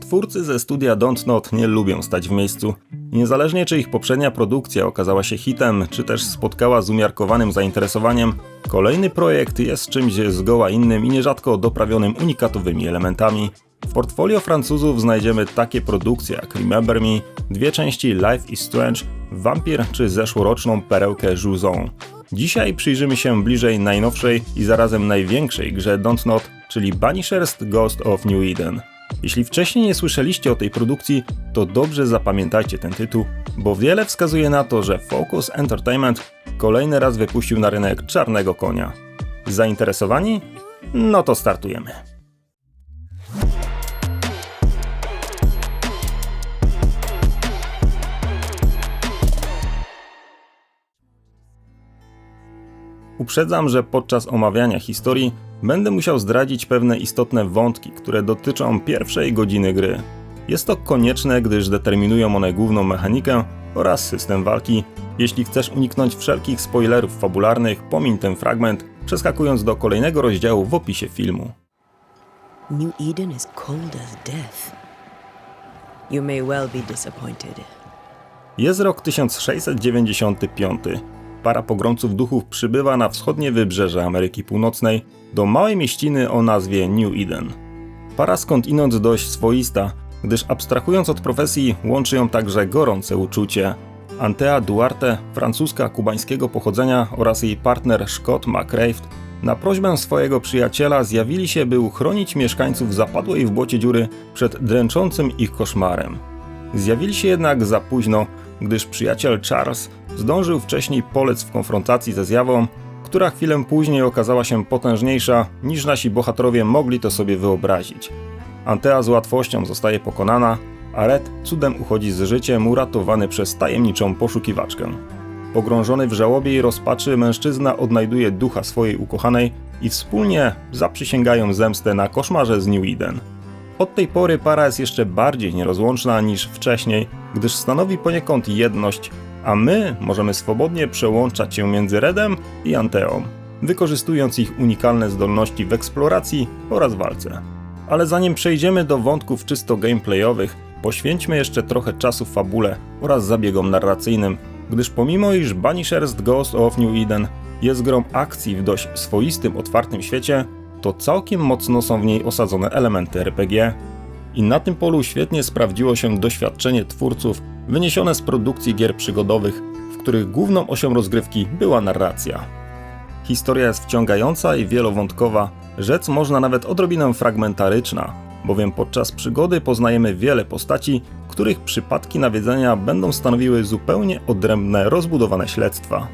Twórcy ze studia Don't Not nie lubią stać w miejscu. Niezależnie czy ich poprzednia produkcja okazała się hitem, czy też spotkała z umiarkowanym zainteresowaniem, kolejny projekt jest czymś zgoła innym i nierzadko doprawionym unikatowymi elementami. W portfolio Francuzów znajdziemy takie produkcje jak Remember Me, dwie części Life is Strange, Vampir czy zeszłoroczną perełkę Jouzon. Dzisiaj przyjrzymy się bliżej najnowszej i zarazem największej grze Don't Not, czyli Banishers Ghost of New Eden. Jeśli wcześniej nie słyszeliście o tej produkcji, to dobrze zapamiętajcie ten tytuł, bo wiele wskazuje na to, że Focus Entertainment kolejny raz wypuścił na rynek czarnego konia. Zainteresowani? No to startujemy. Uprzedzam, że podczas omawiania historii będę musiał zdradzić pewne istotne wątki, które dotyczą pierwszej godziny gry. Jest to konieczne, gdyż determinują one główną mechanikę oraz system walki. Jeśli chcesz uniknąć wszelkich spoilerów fabularnych, pomiń ten fragment, przeskakując do kolejnego rozdziału w opisie filmu. New Eden is cold as death. You may well be disappointed. Jest rok 1695. Para pogromców duchów przybywa na wschodnie wybrzeże Ameryki Północnej do małej mieściny o nazwie New Eden. Para skądinąd dość swoista, gdyż abstrahując od profesji łączy ją także gorące uczucie. Antea Duarte, francuska kubańskiego pochodzenia oraz jej partner Scott McRae na prośbę swojego przyjaciela zjawili się, by uchronić mieszkańców zapadłej w błocie dziury przed dręczącym ich koszmarem. Zjawili się jednak za późno, gdyż przyjaciel Charles zdążył wcześniej polec w konfrontacji ze zjawą, która chwilę później okazała się potężniejsza niż nasi bohaterowie mogli to sobie wyobrazić. Antea z łatwością zostaje pokonana, a Red cudem uchodzi z życiem uratowany przez tajemniczą poszukiwaczkę. Pogrążony w żałobie i rozpaczy mężczyzna odnajduje ducha swojej ukochanej i wspólnie zaprzysięgają zemstę na koszmarze z New Eden. Od tej pory para jest jeszcze bardziej nierozłączna niż wcześniej, gdyż stanowi poniekąd jedność, a my możemy swobodnie przełączać się między Redem i Anteą, wykorzystując ich unikalne zdolności w eksploracji oraz walce. Ale zanim przejdziemy do wątków czysto gameplayowych, poświęćmy jeszcze trochę czasu fabule oraz zabiegom narracyjnym, gdyż pomimo iż Banishers Ghost of New Eden jest grą akcji w dość swoistym, otwartym świecie, to całkiem mocno są w niej osadzone elementy RPG. I na tym polu świetnie sprawdziło się doświadczenie twórców wyniesione z produkcji gier przygodowych, w których główną osią rozgrywki była narracja. Historia jest wciągająca i wielowątkowa, rzec można nawet odrobinę fragmentaryczna, bowiem podczas przygody poznajemy wiele postaci, których przypadki nawiedzenia będą stanowiły zupełnie odrębne, rozbudowane śledztwa.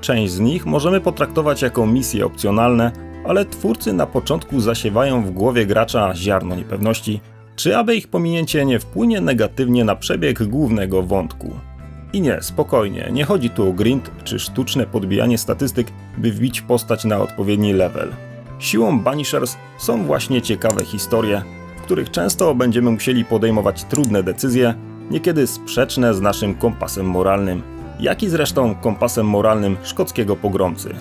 Część z nich możemy potraktować jako misje opcjonalne, ale twórcy na początku zasiewają w głowie gracza ziarno niepewności, czy aby ich pominięcie nie wpłynie negatywnie na przebieg głównego wątku. I nie, spokojnie, nie chodzi tu o grind czy sztuczne podbijanie statystyk, by wbić postać na odpowiedni level. Siłą Banishers są właśnie ciekawe historie, w których często będziemy musieli podejmować trudne decyzje, niekiedy sprzeczne z naszym kompasem moralnym, jak i zresztą kompasem moralnym szkockiego pogromcy.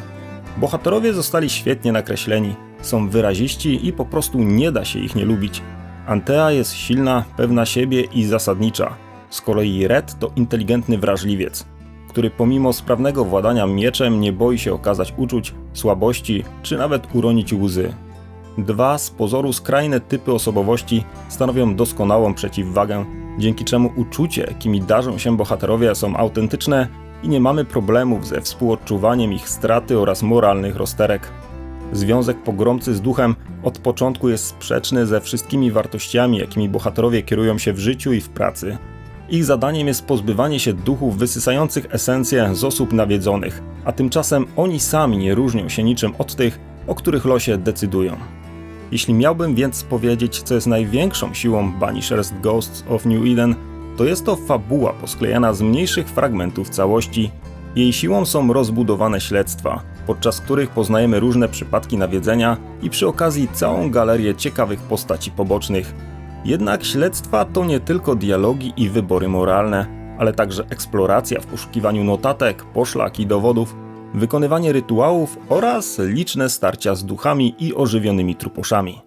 Bohaterowie zostali świetnie nakreśleni, są wyraziści i po prostu nie da się ich nie lubić. Antea jest silna, pewna siebie i zasadnicza. Z kolei Red to inteligentny wrażliwiec, który pomimo sprawnego władania mieczem nie boi się okazać uczuć, słabości czy nawet uronić łzy. Dwa z pozoru skrajne typy osobowości stanowią doskonałą przeciwwagę, dzięki czemu uczucie, jakimi darzą się bohaterowie, są autentyczne i nie mamy problemów ze współodczuwaniem ich straty oraz moralnych rozterek. Związek pogromcy z duchem od początku jest sprzeczny ze wszystkimi wartościami, jakimi bohaterowie kierują się w życiu i w pracy. Ich zadaniem jest pozbywanie się duchów wysysających esencję z osób nawiedzonych, a tymczasem oni sami nie różnią się niczym od tych, o których losie decydują. Jeśli miałbym więc powiedzieć, co jest największą siłą Banishers Ghosts of New Eden, to jest to fabuła posklejana z mniejszych fragmentów całości. Jej siłą są rozbudowane śledztwa, podczas których poznajemy różne przypadki nawiedzenia i przy okazji całą galerię ciekawych postaci pobocznych. Jednak śledztwa to nie tylko dialogi i wybory moralne, ale także eksploracja w poszukiwaniu notatek, poszlak i dowodów, wykonywanie rytuałów oraz liczne starcia z duchami i ożywionymi truposzami.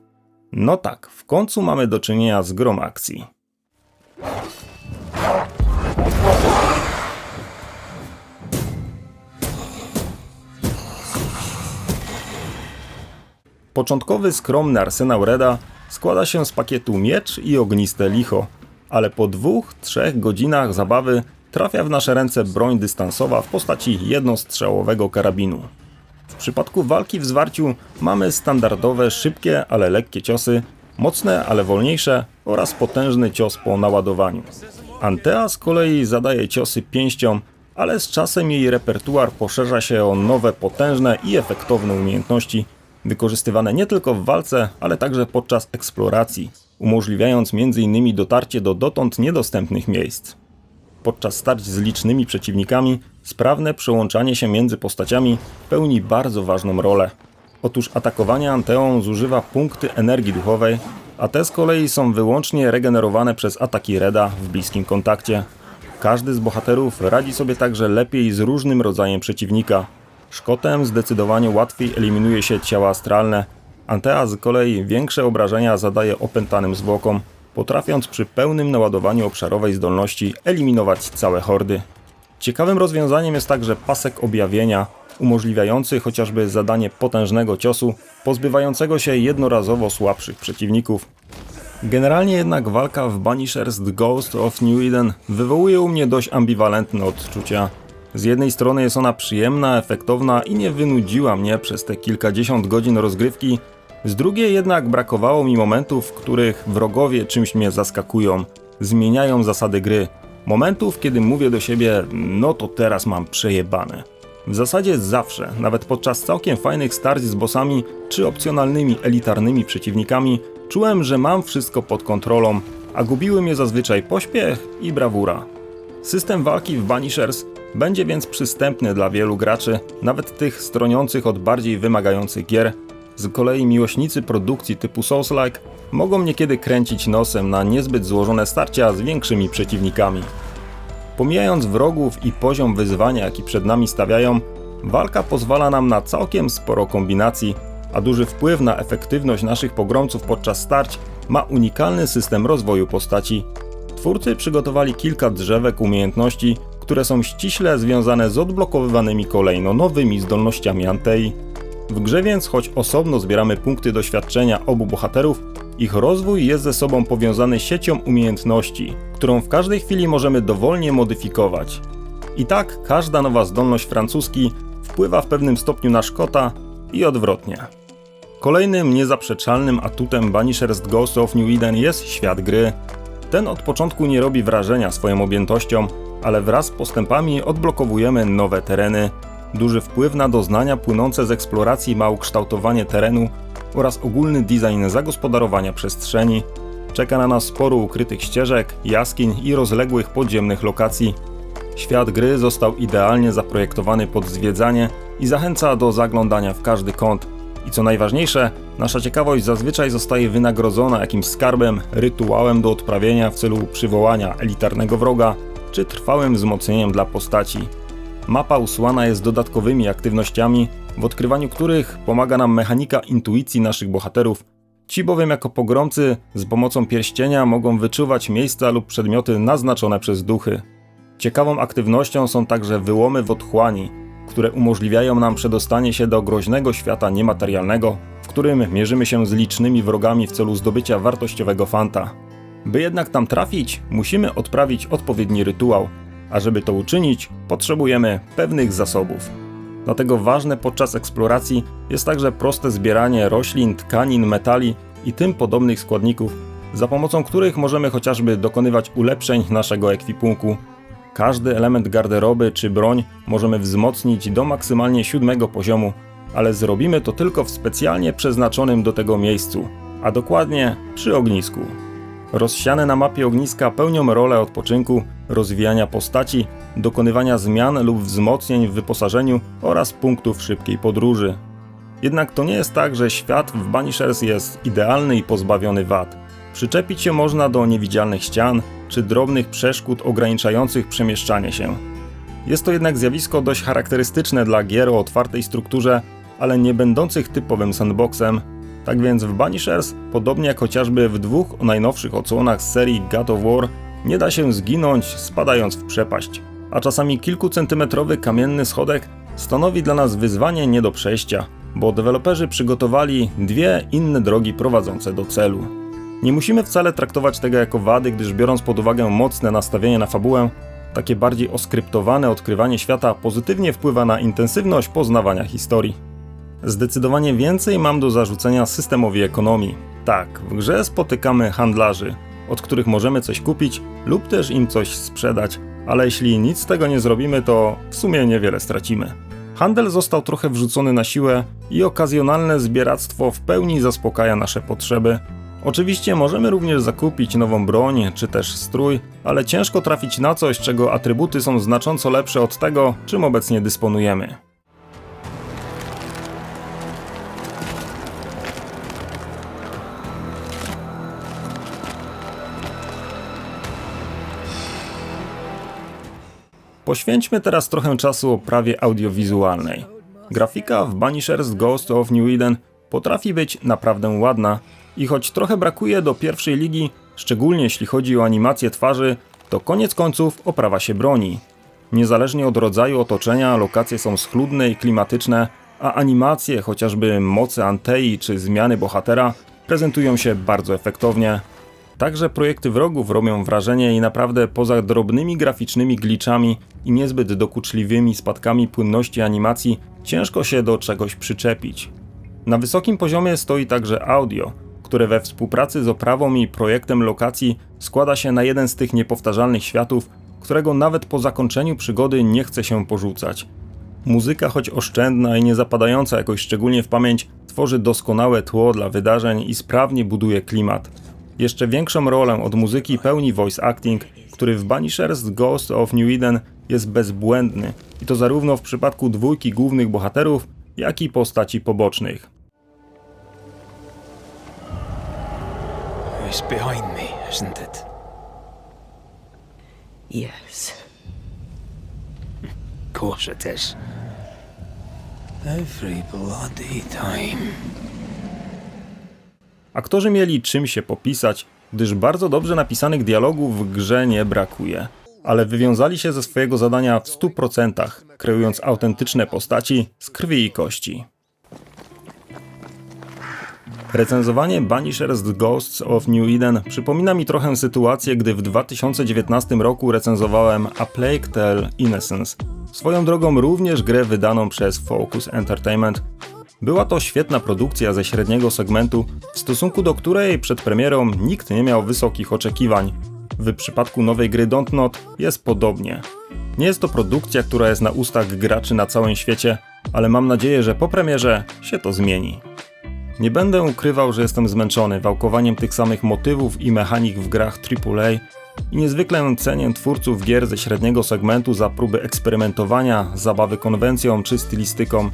No tak, w końcu mamy do czynienia z grom akcji. Początkowy skromny arsenał Reda składa się z pakietu miecz i ogniste licho, ale po dwóch, trzech godzinach zabawy trafia w nasze ręce broń dystansowa w postaci jednostrzałowego karabinu. W przypadku walki w zwarciu mamy standardowe, szybkie, ale lekkie ciosy, mocne, ale wolniejsze oraz potężny cios po naładowaniu. Antea z kolei zadaje ciosy pięścią, ale z czasem jej repertuar poszerza się o nowe, potężne i efektowne umiejętności, wykorzystywane nie tylko w walce, ale także podczas eksploracji, umożliwiając m.in. dotarcie do dotąd niedostępnych miejsc. Podczas starć z licznymi przeciwnikami, sprawne przełączanie się między postaciami pełni bardzo ważną rolę. Otóż atakowanie Anteą zużywa punkty energii duchowej, a te z kolei są wyłącznie regenerowane przez ataki Reda w bliskim kontakcie. Każdy z bohaterów radzi sobie także lepiej z różnym rodzajem przeciwnika. Szkotem zdecydowanie łatwiej eliminuje się ciała astralne. Antea z kolei większe obrażenia zadaje opętanym zwłokom, potrafiąc przy pełnym naładowaniu obszarowej zdolności eliminować całe hordy. Ciekawym rozwiązaniem jest także pasek objawienia, umożliwiający chociażby zadanie potężnego ciosu, pozbywającego się jednorazowo słabszych przeciwników. Generalnie jednak walka w Banishers The Ghost of New Eden wywołuje u mnie dość ambiwalentne odczucia. Z jednej strony jest ona przyjemna, efektowna i nie wynudziła mnie przez te kilkadziesiąt godzin rozgrywki, z drugiej jednak brakowało mi momentów, w których wrogowie czymś mnie zaskakują, zmieniają zasady gry. Momentów, kiedy mówię do siebie, no to teraz mam przejebane. W zasadzie zawsze, nawet podczas całkiem fajnych starć z bossami czy opcjonalnymi elitarnymi przeciwnikami, czułem, że mam wszystko pod kontrolą, a gubiły mnie zazwyczaj pośpiech i brawura. System walki w Banishers będzie więc przystępny dla wielu graczy, nawet tych stroniących od bardziej wymagających gier. Z kolei miłośnicy produkcji typu Souls-like mogą niekiedy kręcić nosem na niezbyt złożone starcia z większymi przeciwnikami. Pomijając wrogów i poziom wyzwania, jaki przed nami stawiają, walka pozwala nam na całkiem sporo kombinacji, a duży wpływ na efektywność naszych pogromców podczas starć ma unikalny system rozwoju postaci. Twórcy przygotowali kilka drzewek umiejętności, które są ściśle związane z odblokowywanymi kolejno nowymi zdolnościami Antei. W grze więc, choć osobno zbieramy punkty doświadczenia obu bohaterów, ich rozwój jest ze sobą powiązany siecią umiejętności, którą w każdej chwili możemy dowolnie modyfikować. I tak każda nowa zdolność francuski wpływa w pewnym stopniu na Szkota i odwrotnie. Kolejnym niezaprzeczalnym atutem Banishers Ghost of New Eden jest świat gry. Ten od początku nie robi wrażenia swoją objętością, ale wraz z postępami odblokowujemy nowe tereny. Duży wpływ na doznania płynące z eksploracji ma ukształtowanie terenu oraz ogólny design zagospodarowania przestrzeni. Czeka na nas sporo ukrytych ścieżek, jaskiń i rozległych podziemnych lokacji. Świat gry został idealnie zaprojektowany pod zwiedzanie i zachęca do zaglądania w każdy kąt. I co najważniejsze, nasza ciekawość zazwyczaj zostaje wynagrodzona jakimś skarbem, rytuałem do odprawienia w celu przywołania elitarnego wroga, czy trwałym wzmocnieniem dla postaci. Mapa usłana jest dodatkowymi aktywnościami, w odkrywaniu których pomaga nam mechanika intuicji naszych bohaterów. Ci bowiem jako pogromcy z pomocą pierścienia mogą wyczuwać miejsca lub przedmioty naznaczone przez duchy. Ciekawą aktywnością są także wyłomy w otchłani, które umożliwiają nam przedostanie się do groźnego świata niematerialnego, w którym mierzymy się z licznymi wrogami w celu zdobycia wartościowego fanta. By jednak tam trafić, musimy odprawić odpowiedni rytuał, a żeby to uczynić, potrzebujemy pewnych zasobów. Dlatego ważne podczas eksploracji jest także proste zbieranie roślin, tkanin, metali i tym podobnych składników, za pomocą których możemy chociażby dokonywać ulepszeń naszego ekwipunku. Każdy element garderoby czy broń możemy wzmocnić do maksymalnie siódmego poziomu, ale zrobimy to tylko w specjalnie przeznaczonym do tego miejscu, a dokładnie przy ognisku. Rozsiane na mapie ogniska pełnią rolę odpoczynku, rozwijania postaci, dokonywania zmian lub wzmocnień w wyposażeniu oraz punktów szybkiej podróży. Jednak to nie jest tak, że świat w Banishers jest idealny i pozbawiony wad. Przyczepić się można do niewidzialnych ścian czy drobnych przeszkód ograniczających przemieszczanie się. Jest to jednak zjawisko dość charakterystyczne dla gier o otwartej strukturze, ale nie będących typowym sandboxem. Tak więc w Banishers, podobnie jak chociażby w dwóch najnowszych odsłonach serii God of War, nie da się zginąć spadając w przepaść. A czasami kilkucentymetrowy kamienny schodek stanowi dla nas wyzwanie nie do przejścia, bo deweloperzy przygotowali dwie inne drogi prowadzące do celu. Nie musimy wcale traktować tego jako wady, gdyż biorąc pod uwagę mocne nastawienie na fabułę, takie bardziej oskryptowane odkrywanie świata pozytywnie wpływa na intensywność poznawania historii. Zdecydowanie więcej mam do zarzucenia systemowi ekonomii. Tak, w grze spotykamy handlarzy, od których możemy coś kupić lub też im coś sprzedać, ale jeśli nic z tego nie zrobimy, to w sumie niewiele stracimy. Handel został trochę wrzucony na siłę i okazjonalne zbieractwo w pełni zaspokaja nasze potrzeby. Oczywiście możemy również zakupić nową broń czy też strój, ale ciężko trafić na coś, czego atrybuty są znacząco lepsze od tego, czym obecnie dysponujemy. Poświęćmy teraz trochę czasu oprawie audiowizualnej. Grafika w Banishers Ghost of New Eden potrafi być naprawdę ładna i choć trochę brakuje do pierwszej ligi, szczególnie jeśli chodzi o animację twarzy, to koniec końców oprawa się broni. Niezależnie od rodzaju otoczenia, lokacje są schludne i klimatyczne, a animacje, chociażby moce Antei czy zmiany bohatera, prezentują się bardzo efektownie. Także projekty wrogów robią wrażenie i naprawdę poza drobnymi graficznymi glitchami i niezbyt dokuczliwymi spadkami płynności animacji ciężko się do czegoś przyczepić. Na wysokim poziomie stoi także audio, które we współpracy z oprawą i projektem lokacji składa się na jeden z tych niepowtarzalnych światów, którego nawet po zakończeniu przygody nie chce się porzucać. Muzyka, choć oszczędna i nie zapadająca jakoś szczególnie w pamięć, tworzy doskonałe tło dla wydarzeń i sprawnie buduje klimat. Jeszcze większą rolę od muzyki pełni voice acting, który w Banishers Ghost of New Eden jest bezbłędny i to zarówno w przypadku dwójki głównych bohaterów, jak i postaci pobocznych. It's behind me, isn't it? Yes. Of course it is. Every bloody time. Aktorzy mieli czym się popisać, gdyż bardzo dobrze napisanych dialogów w grze nie brakuje. Ale wywiązali się ze swojego zadania w 100%, kreując autentyczne postaci z krwi i kości. Recenzowanie Banishers Ghosts of New Eden przypomina mi trochę sytuację, gdy w 2019 roku recenzowałem A Plague Tale Innocence. Swoją drogą również grę wydaną przez Focus Entertainment, była to świetna produkcja ze średniego segmentu, w stosunku do której przed premierą nikt nie miał wysokich oczekiwań. W przypadku nowej gry Don't Not jest podobnie. Nie jest to produkcja, która jest na ustach graczy na całym świecie, ale mam nadzieję, że po premierze się to zmieni. Nie będę ukrywał, że jestem zmęczony wałkowaniem tych samych motywów i mechanik w grach AAA i niezwykle cenię twórców gier ze średniego segmentu za próby eksperymentowania, zabawy konwencją czy stylistyką.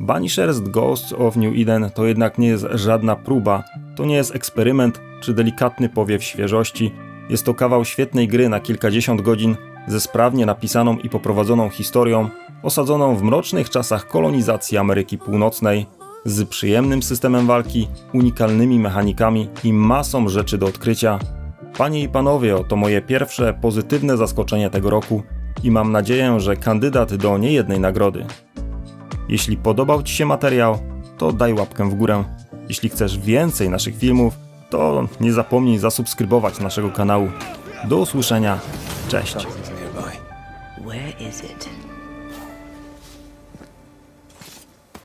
Banishers Ghosts of New Eden to jednak nie jest żadna próba, to nie jest eksperyment czy delikatny powiew świeżości. Jest to kawał świetnej gry na kilkadziesiąt godzin ze sprawnie napisaną i poprowadzoną historią, osadzoną w mrocznych czasach kolonizacji Ameryki Północnej, z przyjemnym systemem walki, unikalnymi mechanikami i masą rzeczy do odkrycia. Panie i panowie, oto moje pierwsze pozytywne zaskoczenie tego roku i mam nadzieję, że kandydat do niejednej nagrody. Jeśli podobał Ci się materiał, to daj łapkę w górę. Jeśli chcesz więcej naszych filmów, to nie zapomnij zasubskrybować naszego kanału. Do usłyszenia. Cześć.